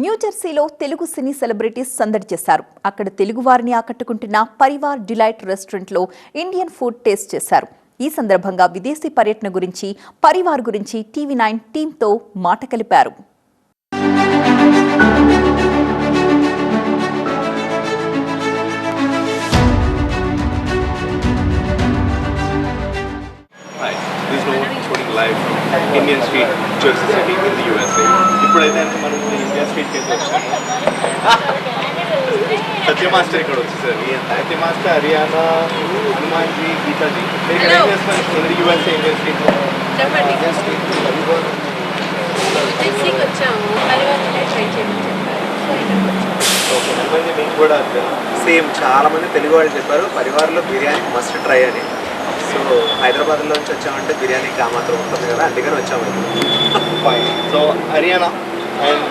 న్యూజెర్సీలో తెలుగు సినీ celebrities సందడి చేశారు. అక్కడ తెలుగు వారిని ఆకట్టుకుంటున్న పరివార్ డిలైట్ రెస్టారెంట్లో ఇండియన్ ఫుడ్ టేస్ట్ చేశారు. ఈ సందర్భంగా విదేశీ పర్యటన గురించి పరివార్ గురించి టీవీ నైన్ టీంతో మాట కలిపారు. Indian Street, City in the USA. ఇప్పుడైతే అంటే మనం ఇండియా స్ట్రీట్కి అయితే వచ్చాము సత్య మాస్టర్ ఇక్కడ వచ్చేసారు సత్య మాస్టర్ హరియానా హనుమాన్జీ గీతాజీ. ఇక్కడ ఏం చేస్తున్నారు యూఎస్ఏ ఇండియన్ స్ట్రీట్ చెప్పండి. విదేశీకి వచ్చాము. ఓకే మీకు కూడా సేమ్ చాలా మంది తెలుగు వాళ్ళు చెప్పారు పరివార్లో బిర్యానీ మస్ట్ ట్రై అని. సో హైదరాబాద్ నుంచి వచ్చామంటే బిర్యానీ కా మాత్రం ఉంటుంది కదా అందుకని వచ్చాము fine so Haryana and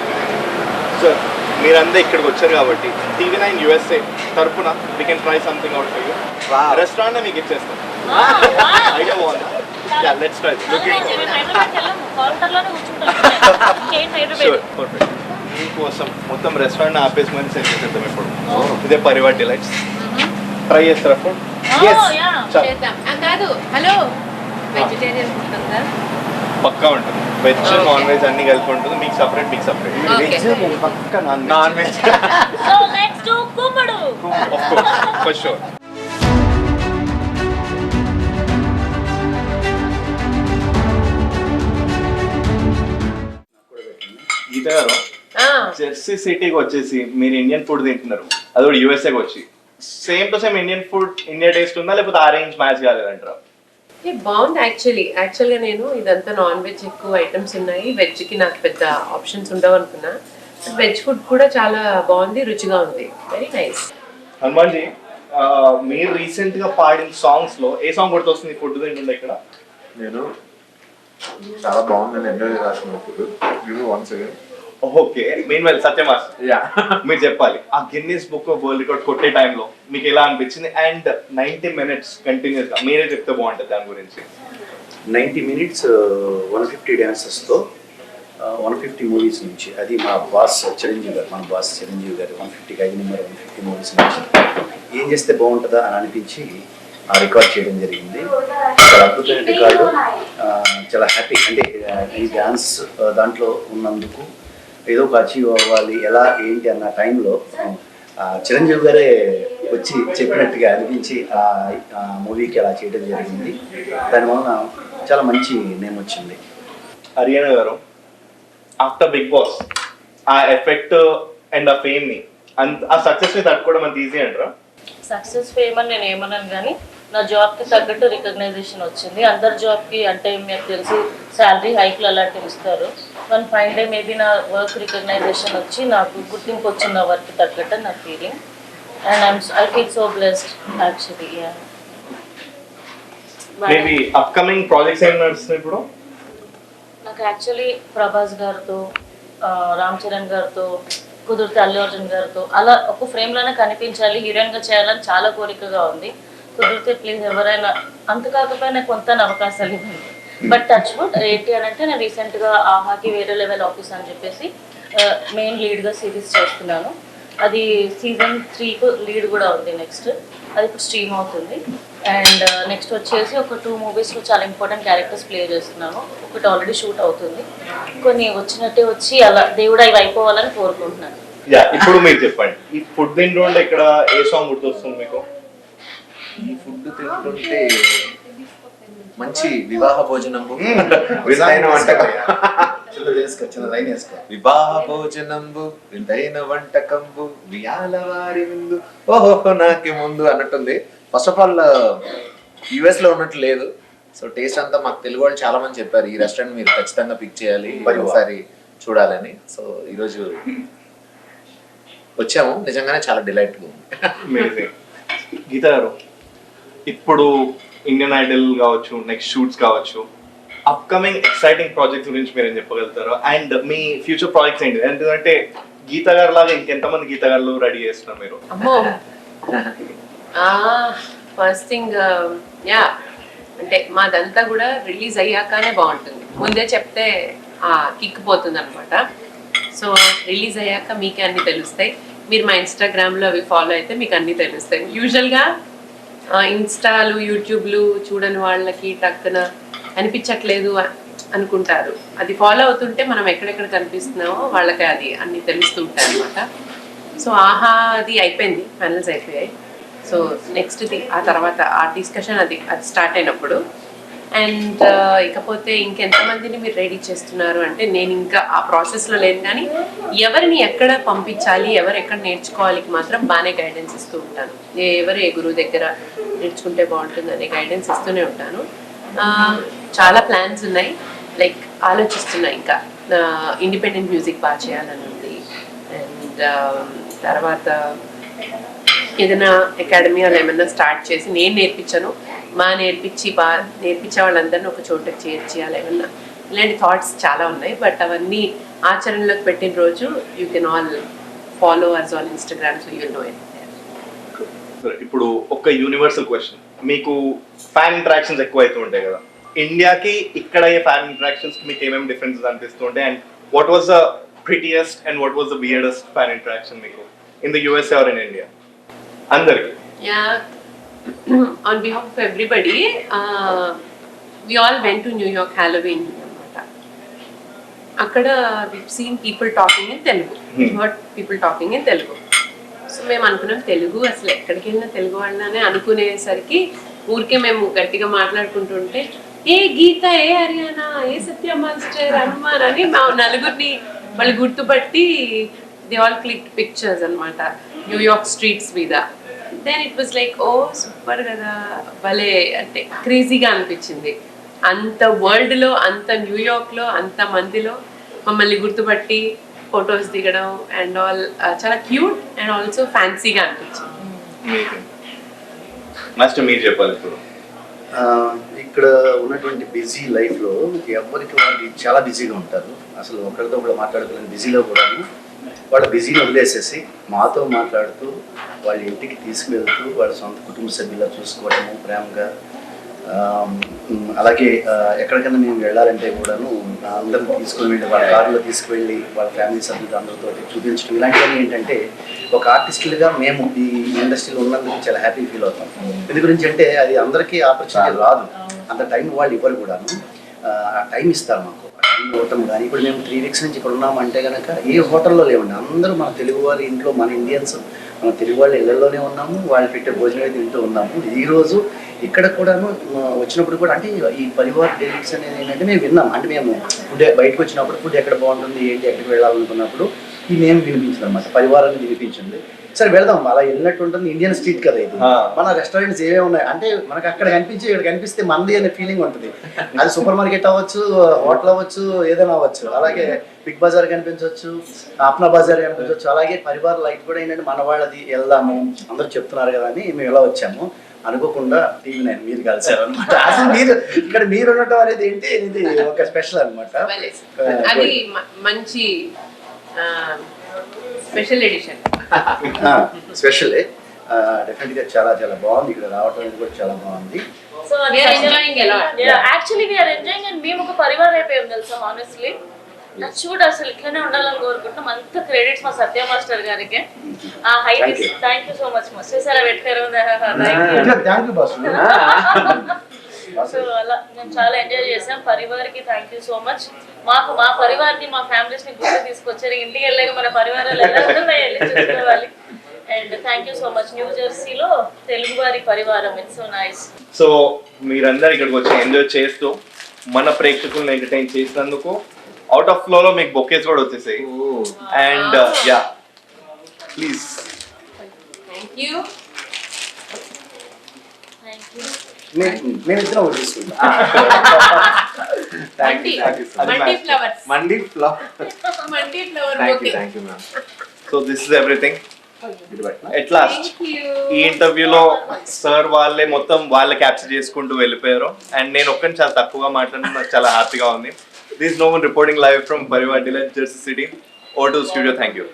sir మీరంతా ఇక్కడికి వచ్చారు కాబట్టి టీవీ నైన్ యూఎస్ఏ తరపున we can try something out for you. Restaurant మీకు ఇచ్చేస్తాం. ఐడియా బాగుంది. Yeah let's try sure perfect మీకోసం మొత్తం రెస్టారెంట్ ఆపేసి మరి సెండ్ చేసేద్దాం ఇప్పుడు. ఇదే పరివార్ డిలైట్స్ ట్రై చేస్తారా ఫుడ్ కాదు హలో వెజిటేరియన్ ఫుడ్ ఉందా పక్కా ఉంటుంది. వెజ్ నాన్ వెజ్ అన్ని కలిపి ఉంటుంది. మీకు సపరేట్ మీకు separate okay Pakka non non veg for sure Geetha garu ఆ, జెర్సీ సిటీకి వచ్చేసి మీరు ఇండియన్ ఫుడ్ తింటున్నారు. అది కూడా యూఎస్ఏకి వచ్చి. Same to same Indian food India taste ఉందా? లేకపోతే ఆరెంజ్ మ్యాచ్ కాలేదంటారా? బాగుంది యాక్చువల్లీ. యాక్చువల్గా నేను ఇదంతా నాన్ వెజ్ ఎక్కువ ఐటమ్స్ ఉన్నాయి. వెజ్కి నాకు పెద్ద ఆప్షన్స్ ఉండవు అనుకున్నా వెజ్ ఫుడ్ కూడా చాలా బాగుంది రుచిగా ఉంది. వెరీ నైస్ హనుమాన్జీ ఆ, మీరు రీసెంట్గా పాడిన సాంగ్స్లో ఏ సాంగ్ గుర్తొస్తుంది? ఫుడ్ తింటుండే ఇక్కడ. నేను చాలా బాగుందని ఎంజాయ్ చేస్తున్నప్పుడు give once again okay main well సత్యమాస్ yeah మీరు చెప్పాలి. ఆ గిన్నీస్ బుక్ వరల్డ్ రికార్డ్ కొట్టే టైంలో మీకు ఎలా అనిపించింది? అండ్ నైన్టీ మినిట్స్ కంటిన్యూస్గా మీరే చెప్తే బాగుంటుంది దాని గురించి. నైంటీ మినిట్స్ వన్ ఫిఫ్టీ డ్యాన్సెస్తో వన్ ఫిఫ్టీ మూవీస్ నుంచి అది మా బాస్ చిరంజీవి గారు మన బాస్ చిరంజీవి గారు వన్ ఫిఫ్టీకి ఐదు నెంబర్ వన్ ఫిఫ్టీ మూవీస్ నుంచి. ఏం చేస్తే బాగుంటుందా అని అనిపించి ఆ రికార్డ్ చేయడం జరిగింది. చాలా అద్భుతమైన రికార్డు ఆ, చాలా హ్యాపీ అంటే ఆ, ఈ డ్యాన్స్ ఆ, దాంట్లో ఉన్నందుకు ఏదో ఒక అచీవ్ అవ్వాలి ఎలా ఏంటి అన్న టైంలో ఆ, చిరంజీవి గారే వచ్చి చెప్పినట్టుగా అనిపించి ఆ మూవీకి అలా చేయడం జరిగింది. దానివలన చాలా మంచి నేమ్ వచ్చింది. Haryana garu after Bigg Boss ఆ ఎఫెక్ట్ అండ్ ఆ ఫేమ్ని ఆ సక్సెస్ని తట్టుకోవడం అంత ఈజీ అంటారా? సక్సెస్ ఫేమ్ అని నేను ఏమన్నాను కానీ నా జాబ్కి తగ్గట్టు రికగ్నైజేషన్ వచ్చింది. అందరి జాబ్కి అంటే మీకు తెలిసి శాలరీ హైక్లు అలాంటివి ఇస్తారు వన్ ఫైవ్ డే మేబీ నా వర్క్ రికగ్నైజేషన్ వచ్చి నాకు గుర్తింపు వచ్చిన వర్క్ తగ్గట్టు నా feeling and I'm I feel so blessed actually maybe upcoming projects ఏం నడుస్తున్నాయి ఇప్పుడు? నాకు యాక్చువల్లీ ప్రభాస్ గారితో రామ్ చరణ్ గారితో కుదిరితే అల్లు అర్జున్ గారితో అలా ఒక ఫ్రేమ్లోనే కనిపించాలి హీరోయిన్గా చేయాలని చాలా కోరికగా ఉంది. కుదిరితే ప్లీజ్ ఎవరైనా అంత కాకపోయినా కొంత అవకాశాలు ఇవ్వండి బట్ టచ్ వుడ్ ఏంటి అని అంటే నేను రీసెంట్గా ఆహాకి వేరే లెవెల్ ఆఫీస్ అని చెప్పేసి మెయిన్ లీడ్గా సిరీస్ చేస్తున్నాను. అది సీజన్ త్రీకు లీడ్ కూడా ఉంది నెక్స్ట్ అది ఇప్పుడు స్ట్రీమ్ అవుతుంది. అండ్ నెక్స్ట్ వచ్చేసి ఒక టూ మూవీస్లో చాలా ఇంపార్టెంట్ క్యారెక్టర్స్ ప్లే చేస్తున్నాను. ఒకటి ఆల్రెడీ షూట్ అవుతుంది. కొన్ని వచ్చినట్టే వచ్చి అలా దేవుడు అవి అయిపోవాలని కోరుకుంటున్నాను. యా ఇప్పుడు మీరు చెప్పండి. ఈ ఫుడ్ తింటుండే ఇక్కడ ఏ సాంగ్ గుర్తొస్తుంది మీకు? ఈ ఫుడ్ తింటుంటే మంచి వివాహ భోజనము వింతైన వంటకం. చిన్న వేసుకో చిన్న లైన్ వేసుకో. వివాహ భోజనంబు వింతైన వంటకంబు వియాల వారి ముందు. ఓహో నాకి ముందు అన్నట్టుంది. ఫస్ట్ ఆఫ్ ఆల్ యుఎస్లో ఉన్నట్టు లేదు. సో టేస్ట్ అంతా మాకు తెలుగు వాళ్ళు చాలా మంది చెప్పారు. ఈ రెస్టారెంట్ మీరు ఖచ్చితంగా పిక్ చేయాలి. ఒకసారి చూడాలని. సో ఈరోజు వచ్చాము. నిజంగానే చాలా డిలైట్ ఉంది. గీత గారు ఇప్పుడు ఇండియన్ ఐడల్ కావచ్చు నెక్స్ట్ షూట్స్ కావచ్చు. అప్కమింగ్ ఎక్సైటింగ్ ప్రాజెక్ట్స్ గురించి మీరు ఏం చెప్పగలుగుతారు అండ్ మీ ఫ్యూచర్ ప్రాజెక్ట్స్ ఏంటి? ఎందుకంటే గీత గారు లాగా ఇంకెంతమంది గీత గారు రెడీ చేస్తున్నారు మీరు? ఫస్ట్ థింగ్ యా అంటే మాదంతా కూడా రిలీజ్ అయ్యాకనే బాగుంటుంది. ముందే చెప్తే కిక్ పోతుంది అనమాట సో రిలీజ్ అయ్యాక మీకే అన్ని తెలుస్తాయి. మీరు మా ఇన్స్టాగ్రామ్లో అవి ఫాలో అయితే మీకు అన్ని తెలుస్తాయి. యూజువల్గా ఇన్స్టాలు యూట్యూబ్లు చూడని వాళ్ళకి టక్కున అనిపించట్లేదు అనుకుంటారు. అది ఫాలో అవుతుంటే మనం ఎక్కడెక్కడ కనిపిస్తున్నామో వాళ్ళకి అది అన్ని తెలుస్తూ ఉంటాయి అనమాట సో ఆహా అది అయిపోయింది. ఫైనల్స్ అయిపోయాయి. సో నెక్స్ట్ది ఆ తర్వాత ఆ డిస్కషన్ అది అది స్టార్ట్ అయినప్పుడు అండ్ ఇకపోతే ఇంకెంతమందిని మీరు రెడీ చేస్తున్నారు అంటే నేను ఇంకా ఆ ప్రాసెస్లో లేను కానీ ఎవరిని ఎక్కడ పంపించాలి ఎవరు ఎక్కడ నేర్చుకోవాలి మాత్రం బాగానే గైడెన్స్ ఇస్తూ ఉంటాను. ఎవరు ఏ గురువు దగ్గర నేర్చుకుంటే బాగుంటుంది అనే గైడెన్స్ ఇస్తూనే ఉంటాను. చాలా ప్లాన్స్ ఉన్నాయి. లైక్ ఆలోచిస్తున్నా ఇంకా. ఇండిపెండెంట్ మ్యూజిక్ బాగా చేయాలని ఉంది. అండ్ తర్వాత ఏదైనా అకాడమీ అలా ఏమైనా స్టార్ట్ చేసి నేను నేర్పించాను. మా నేర్పించి బా నేర్పించే వాళ్ళందరినీ ఒక చోటకి అలా ఏమన్నా. ఇలాంటి థాట్స్ చాలా ఉన్నాయి. బట్ అవన్నీ ఆచరణలోకి పెట్టిన రోజు you can all follow ours on Instagram so you know it ఇప్పుడు ఒక యూనివర్సల్ క్వశ్చన్ మీకు ఫ్యాన్ ఇంటరాక్షన్స్ ఎక్కువ అవుతూ ఉంటాయి కదా. ఇండియాకి ఇక్కడ అయ్యే ఫ్యాన్ ఇంటరాక్షన్స్ మీకు ఏమేమి డిఫరెన్సెస్ అనిపిస్తూ ఉంటాయి? And what was the prettiest and what was the weirdest fan interaction మీకు? In the USA or in India అందరికి. Of everybody, uh, we all went to New York Halloween. అన్నమాట. అక్కడ seen people talking in Telugu heard people talking in Telugu so మేము అనుకున్నాం తెలుగు అసలు ఎక్కడికి వెళ్ళినా తెలుగు వాళ్ళనే అనుకునేసరికి ఊరికే మేము గట్టిగా మాట్లాడుకుంటుంటే ఏ గీత ఏ హర్యానా ఏ సత్య మాస్టర్ హనుమాన్ అని మా నలుగురిని వాళ్ళు గుర్తుపట్టి దే ఆల్ క్లిక్ పిక్చర్స్ అన్నమాట. న్యూయార్క్ స్ట్రీట్స్ మీద. Then it was like oh super కదా. భలే అంటే క్రేజీగా అనిపించింది. అంత వరల్డ్లో అంత న్యూయార్క్లో అంత మందిలో మమ్మల్ని గుర్తుపట్టి ఫొటోస్ దిగడం అండ్ ఆల్ చాలా క్యూట్ అండ్ ఆల్సో ఫ్యాన్సీగా అనిపించింది. మాస్టర్ మీరు చెప్పాలి ఇప్పుడు. ఇక్కడ ఉన్నటువంటి బిజీ లైఫ్లో ఎవరికి వాళ్ళు చాలా బిజీగా ఉంటారు. అసలు ఒకరితో కూడా మాట్లాడుకోలేని బిజీలో కూడాను వాళ్ళ బిజీని వదిలేసేసి మాతో మాట్లాడుతూ వాళ్ళ ఇంటికి తీసుకువెళ్తూ వాళ్ళ సొంత కుటుంబ సభ్యులా చూసుకోవడము ప్రేమగా అలాగే ఎక్కడికైనా మేము వెళ్ళాలంటే కూడాను అందరిని తీసుకుని వెళ్ళి వాళ్ళ కారులో తీసుకువెళ్ళి వాళ్ళ ఫ్యామిలీ సభ్యులతో అందరితో చూపించడం. ఇలాంటివన్నీ ఏంటంటే ఒక ఆర్టిస్టులుగా మేము ఈ ఇండస్ట్రీలో ఉన్నందుకు చాలా హ్యాపీ ఫీల్ అవుతాం. ఎందు గురించి అంటే అది అందరికీ ఆపర్చునిటీ రాదు. అంత టైం వాళ్ళు ఇవ్వరు కూడాను. ఆ టైం ఇస్తారు మాకు. ఆ కానీ ఇప్పుడు మేము త్రీ వీక్స్ నుంచి ఇక్కడ ఉన్నామంటే కనుక ఏ హోటల్లో లేవండి. అందరూ మన తెలుగు వారి ఇంట్లో మన ఇండియన్స్ మన తెలుగు వాళ్ళ ఇళ్ళలోనే ఉన్నాము వాళ్ళు పెట్టే భోజనం అయితే తింటూ ఉన్నాము. ఈరోజు ఇక్కడ కూడాను వచ్చినప్పుడు కూడా అంటే ఈ పరివార్ డెలిట్స్ అనేది ఏంటంటే మేము విన్నాం. అంటే మేము ఫుడ్ బయటకు వచ్చినప్పుడు ఫుడ్ ఎక్కడ బాగుంటుంది ఏంటి ఎక్కడికి వెళ్ళాలనుకున్నప్పుడు ఈ మేము వినిపించింది అనమాట పరివారాన్ని వినిపించింది సరే వెళ్దాం. అలా వెళ్ళినట్టు ఉంటుంది ఇండియన్ స్ట్రీట్ కదా ఇది. మన రెస్టారెంట్స్ ఏవే ఉన్నాయి? అంటే మనకు అక్కడ కనిపించి ఇక్కడ కనిపిస్తే మంది అనే ఫీలింగ్ ఉంటుంది. అది సూపర్ మార్కెట్ అవ్వచ్చు హోటల్ అవ్వచ్చు ఏదైనా అవ్వచ్చు. అలాగే బిగ్ బజార్ కనిపించవచ్చు ఆప్నా బజార్ కనిపించవచ్చు. అలాగే పరివార్ లైట్ కూడా ఏంటంటే మన వాళ్ళది. వెళ్దాము అందరూ చెప్తున్నారు కదా అని మేము ఎలా వచ్చాము. అనుకోకుండా టీవీ నైన్ మీరు కలిసారు అనమాట అసలు మీరు ఇక్కడ మీరు ఉండటం అనేది ఏంటి? ఇది ఒక స్పెషల్ అనమాట. అది మంచి స్పెషల్ ఎడిషన్. స్పెషల్. డెఫినెట్గా చాలా చాలా బాగుంది. ఇక్కడ రావటం అనేది కూడా చాలా బాగుంది. So We are enjoying a lot. Actually we're enjoying and మేము ఒక పరివారం అయిపోయాం తెలుసా ఆనెస్ట్లీ చూడు అసలు ఇట్లనే ఉండాలని కోరుకుంటున్నాం. అంత క్రెడిట్స్ మా సత్య మాస్టర్ గారికి. ఆ height Thank you. Thank you so much మస్తు సార్ పెట్టారు థ్యాంక్ యూ బాస్ సో అలా మేము చాలా ఎంజాయ్ చేసాం. పరివార్కి థ్యాంక్ యూ సో మచ్ మాకు మా పరివార్ని మా ఫ్యామిలీస్ని గుర్తు తీసుకొచ్చారు. ఇంటికి వెళ్ళాక మన పరివారాలు ఎలా ఉన్నాయో వెళ్ళి చూసుకోవాలి. And thank you so much New జెర్సీలో Telugu వారి పరివారం. ఇట్స్ సో నైస్ సో మీరందరూ ఇక్కడికి వచ్చి ఎంజాయ్ చేస్తూ మన ప్రేక్షకులను ఎంటర్టైన్ చేసినందుకు అవుట్ ఆఫ్ ఫ్లో లో మీకు బొకేస్ కూడా వచ్చేసాయి. And yeah please thank you thank you మేమిద్దరం ఒకటి మండి flower so this is everything? At last ఈ ఇంటర్వ్యూలో సార్ వాళ్ళే మొత్తం వాళ్ళే క్యాప్చర్ చేసుకుంటూ వెళ్ళిపోయారు. అండ్ నేను ఒక్కని చాలా తక్కువగా మాట్లాడడం నాకు చాలా హ్యాపీగా ఉంది. This no one reporting live from Parivar delight Jersey City oh to studio thank you